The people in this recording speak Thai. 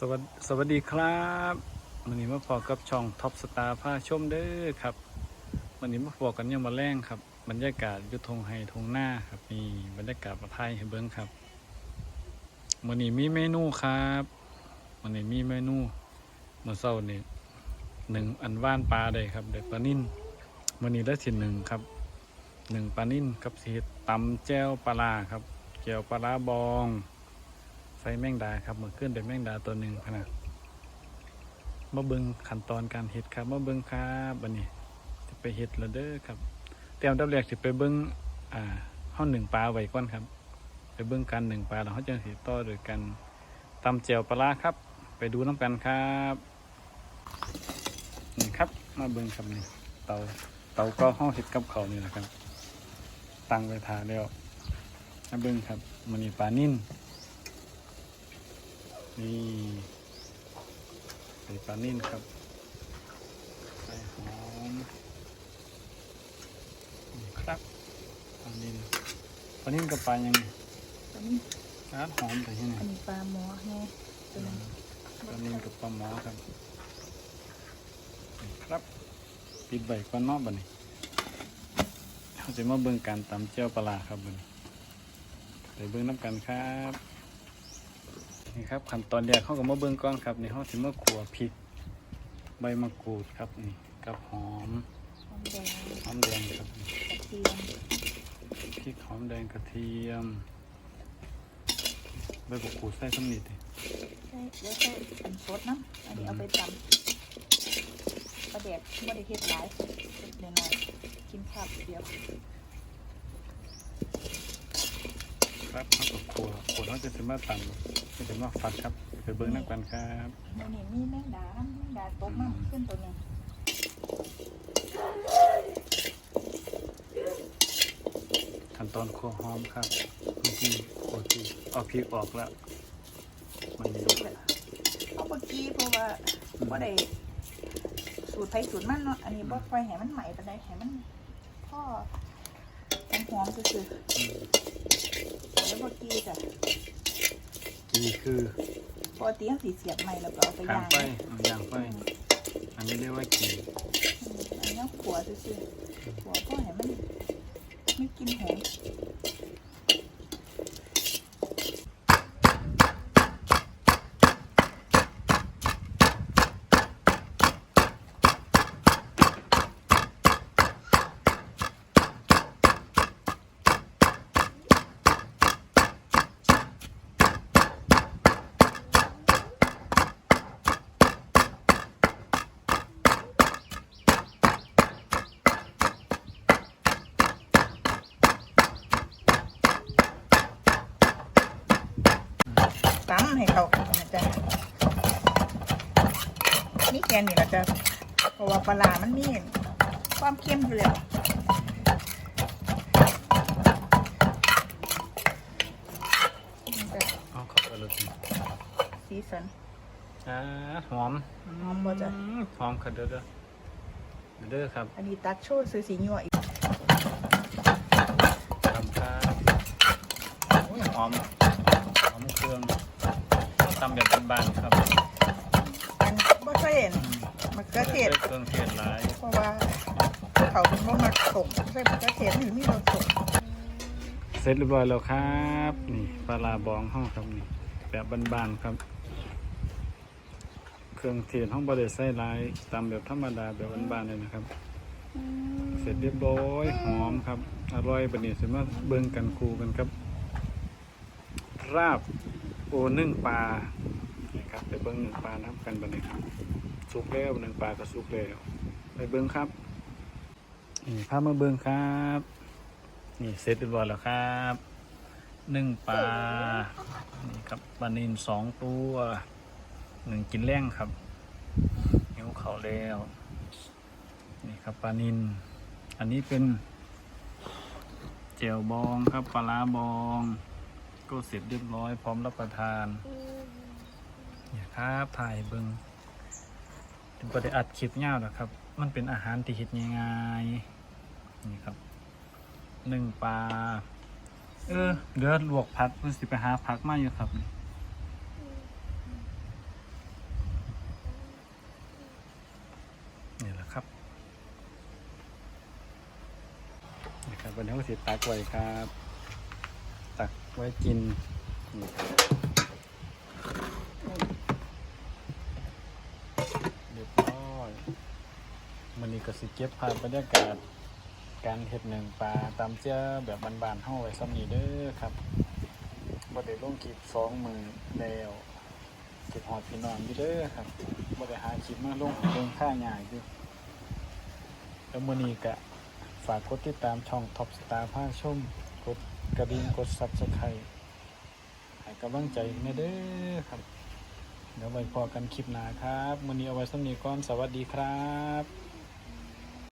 สวัสดีสวัสดีครับวันนี้มาพอกับช่องท็อปสตาร์พาชมเด้อครับวันนี้มาพอกันยังมาแรงครับ บรรยากาศยุทงไฮทงหน้าครับมีบรรยากาศประไทยให้เบิ้งครับวันนี้มีเมนูครับวันนี้มีเมนูเมื่อเช้านี่หนึ่งอันว่านปลาได้ครับได้ปลานิ่นวันนี้ได้สิหนึ่งครับหนึ่งปลานิ่นกับสีตำแจ้วปลาร้าครับแจ้วปลาบอง แมงดาครับมือขึ้นเป็นแมงดาตัวหนึ่งขนาดมาเบิงขั้นตอนการเห็ดครับมาเบิงครับบันนี้จะไปเห็ดแล้วเด้อครับเตรียมดับแรกจะไปเบิงอ่าห้องหนึ่งปลาไว้ก่อนครับ ไปเบิงกันหนึ่งปลาแล้วเขาจะสีต่อโดยกันตำเจียวปลาครับ ไปดูน้ำกันครับนี่ครับมาเบิงครับนี่เตาเตาก็ห้องเห็ดกับเขานี่แหละครับ ตั้งไว้ทาแล้วมาเบิงครับมันนี่ปลานิ่น นี่ใส่ปลานิ่นครับใส่หอมนี่ครับปลานิ่นปลานิ่นกับปลายังไงอันนี้อาหอมแต่ยังไงอันนี้ปลาหมอไงตัวนั้นปลานิ่นกับปลาหมอครับนี่ครับปิดใบก้อนนอกบันนี้เราจะมาเบิ่งการตำเจียวปลาร้าครับบันนี้ไปเบิ่งน้ำกันครับ นี่ครับขั้นตอนแรกเขาก็มาเบิ่งก่อนครับนี่เขาจะมาขัวพริก ใบมะกรูดครับนี่กับหอมหอมแดงหอมแดงครับกระเทียมพริกหอมแดงกระเทียมใบมะกรูดใส่สำนิดดิใช่แล้วก็อันสดนะอันนี้เอาไปตำประเด็ดไม่ได้เฮ็ดหลายเฮ็ดน้อยๆกินข้าวเดียว ครับเขาก็ขัวขัวเขาจะถึงมาตำจะถึงมาฟัดครับไปเบิ้งนักกันครับในนี้มีแมงดาน้ำแมงดาตกน้ำขึ้นตัวหนึงขั้นตอนขัวหอมครับเมื่อกี้ขัวที่เอาพริกออกแล้ว มันมีสุกเลยเอาเมื่อกี้เพราะว่าบ่ได้สูตรไผสูตรมันเนาะอันนี้บ่ค่อยให้มันใหม่ปานใดให้มันพ่อหอมๆซื่อๆ แล้วเมื่อกี้จ้ะนี่คือปกติเขาสีเสียบใหม่แล้วก็เอาไปกางย่างไฟเอาย่างไฟอันนี้เรียกว่ากีอันนี้ขัวซื่อๆขัวก็ให้มันไม่กินหอมำให้เข้ากันนะจ๊ะนี่แกนนี่ละจ๊ะเพราะว่าปลาร้ามันมีความเค็มอยู่แล้วนี่จ้ะเอาเขับอร่อยสีสันอ่าหอมหอมบ่จ๊ะอืมหอมครับเด้อเด้อเด้อครับ อันนี้ตัดโชว์ซื้อสีนัวอีกทำครับโอ้ยหอมหอมเครื่องตำแบบบ้านๆครับอันบ่ค่อยเห็นมะเขือเทศใส่เครื่องเทศหลายเพราะว่าเขาเป็นบ่มักส่งใส่มะเขือเทศนี่มีรสส่งเสร็จเรียบร้อยแล้วครับ นี่ปลาลาบองห้องครับนี่แบบบ้านๆครับ เครื่องเทศห้องบริใส่หลายตามแบบธรรมดาแบบบ้านๆเลยนะครับ เสร็จเรียบร้อยหอมครับ อร่อยบันนี้สามารถเบิ่งกันคูกันครับ ราบโอนึ่งปลานี่ ครับไปเบิ่งหนึ่งปลาน้ำกันบันนี้ครับสุกแล้วหนึ่งปลาก็สุกแล้วไปเบิ่งครับนี่พามาเบิ่งครับนี่เสร็จเรียบร้อยแล้วครับหนึ่งปลานี่ครับปลานินสองตัวหนึ่งกินแรงครับหิวเขาแล้วนี่ครับปลานินอันนี้เป็นเจียวบองครับปลาร้าบอง ก็เสร็จเรียบร้อยพร้อมรับประทาน ครับถ่ายเบิงถึงประอัดคลิปเงาหรอกครับ มันเป็นอาหารที่เห็ดง่ายๆนี่ครับหนึ่งปลา เออเดือดลวกพักมันสิไปหาผักมากอยู่ครับนี่ยแหละครับนะครับวันนี้ก็สิตักไว้ครับ ตักไว้กินนี่ครับ มันนี้ก็สิเก็บภาพบรรยากาศการเห็ดหนึ่งปลาตามเจ้าแบบบานๆเฮาไว้ซ้ำนี้เด้อครับบ่ได้ลงคลิปสองมือแล้วเก็บหอดพี่น้องอยู่เด้อครับบ่ได้หาคลิปมาลงเรื่องค่าใหยาอยู่แล้วมื้อนี้ก็ฝากกดติดตามช่อง Top Star ภาชมกดกระดิ่งกด Subscribe ให้กำลังใจแน่เด้อครับ เดี๋ยวไว้พอกันคลิปหน้าครับมื้อนี้เอาไว้สำนี้ก่อนสวัสดีครับ